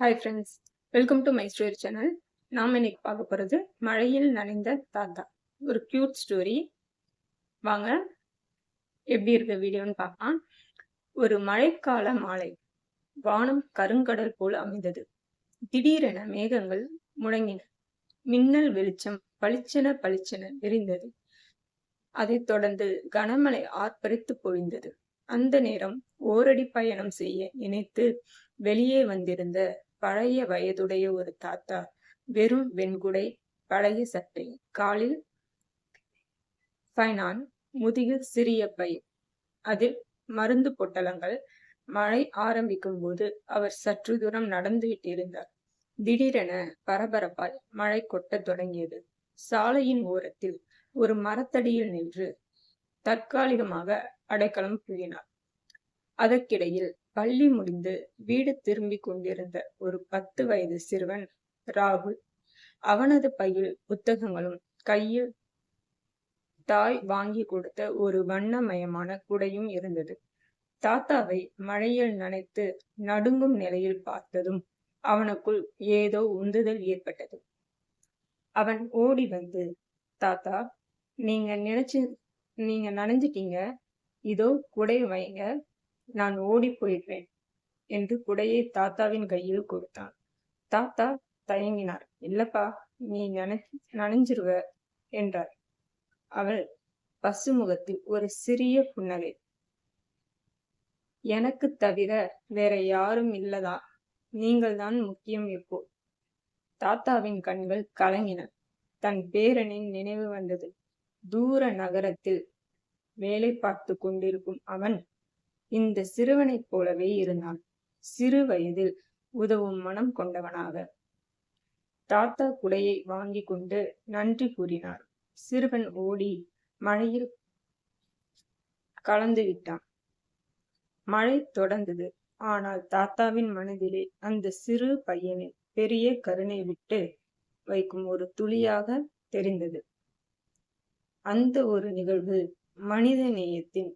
Hi friends welcome to my story channel நாம் இன்னைக்கு பார்க்க போகிறது மழையில் நனைந்த தாத்தா. ஒரு க்யூட் ஸ்டோரி வாங்க எப்படி இருக்க வீடியோன்னு பார்க்கலாம். ஒரு மழைக்கால மாலை. வானம் கருங்கடல் போல் அமைந்தது. திடீரென மேகங்கள் முழங்கின. மின்னல் வெளிச்சம் பளிச்சென பளிச்சென விரிந்தது அதைத் தொடர்ந்து கனமழை ஆர்ப்பரித்து பொழிந்தது. அந்த நேரம் ஓரடி பயணம் செய்ய நினைத்து வெளியே வந்திருந்த பழைய வயதுடைய ஒரு தாத்தா வெறும் வெண்குடை பழைய சட்டை காலில் ஃபைனான் முதுகில் சிறிய பை. அதில் மருந்து பொட்டலங்கள். மழை ஆரம்பிக்கும் போது அவர் சற்று தூரம் நடந்துவிட்டிருந்தார் திடீரென பரபரப்பாய் மழை கொட்டத் தொடங்கியது. சாலையின் ஓரத்தில் ஒரு மரத்தடியில் நின்று தற்காலிகமாக அடைக்கலம் புகினார் அதற்கிடையில் பள்ளி முடிந்து வீடு திரும்பிக் கொண்டிருந்த ஒரு பத்து வயது சிறுவன் ராகுல் அவனது பையில் புத்தகங்களும் கையில் தாய் வாங்கி கொடுத்த ஒரு வண்ணமயமான குடையும் இருந்தது. தாத்தாவை மழையில் நனைத்து நடுங்கும் நிலையில் பார்த்ததும் அவனுக்குள் ஏதோ உந்துதல் ஏற்பட்டது. அவன் ஓடி வந்து தாத்தா நீங்க நினைச்சு நீங்க நனைஞ்சிட்டீங்க. இதோ குடை வைங்க. நான் ஓடி போயிடுவேன் என்று குடையை தாத்தாவின் கையில் கொடுத்தான். தாத்தா தயங்கினார். இல்லப்பா நீ நனை நனைஞ்சிருவ என்றார். அவள் பசுமுகத்தில் ஒரு சிறிய புன்னகை. எனக்கு தவிர வேற யாரும் இல்லதா? நீங்கள் தான் முக்கியம் இப்போ. தாத்தாவின் கண்கள் கலங்கின. தன் பேரனின் நினைவு வந்தது. தூர நகரத்தில் வேலை பார்த்து கொண்டிருக்கும் அவன் இந்த சிறுவனைப் போலவே இருந்தான். சிறு வயதில் உதவும் மனம் கொண்டவனாக. தாத்தா குடையை வாங்கி கொண்டு நன்றி கூறினார். சிறுவன் ஓடி மழையில் கலந்து விட்டான். மழை தொடர்ந்தது. ஆனால் தாத்தாவின் மனதிலே அந்த சிறு பையனை பெரிய கருணை விட்டு வைக்கும் ஒரு துளியாக தெரிந்தது. அந்த ஒரு நிகழ்வு மனித நேயத்தின்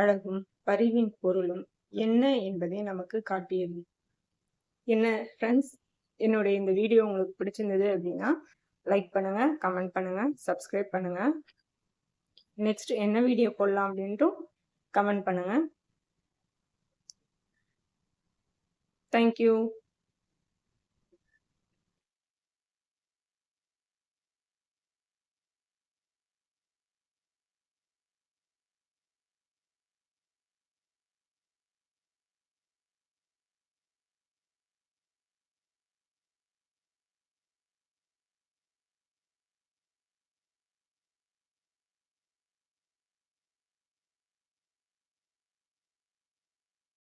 அழகும் பரிவின் பொருளும் என்ன என்பதை நமக்கு காட்டியது. என்ன ஃப்ரெண்ட்ஸ் என்னுடைய இந்த வீடியோ உங்களுக்கு பிடிச்சிருந்தது அப்படின்னா லைக் பண்ணுங்க கமெண்ட் பண்ணுங்க சப்ஸ்கிரைப் பண்ணுங்க. நெக்ஸ்ட் என்ன வீடியோ போடலாம் அப்படின்ட்டும் கமெண்ட் பண்ணுங்க. தேங்க்யூ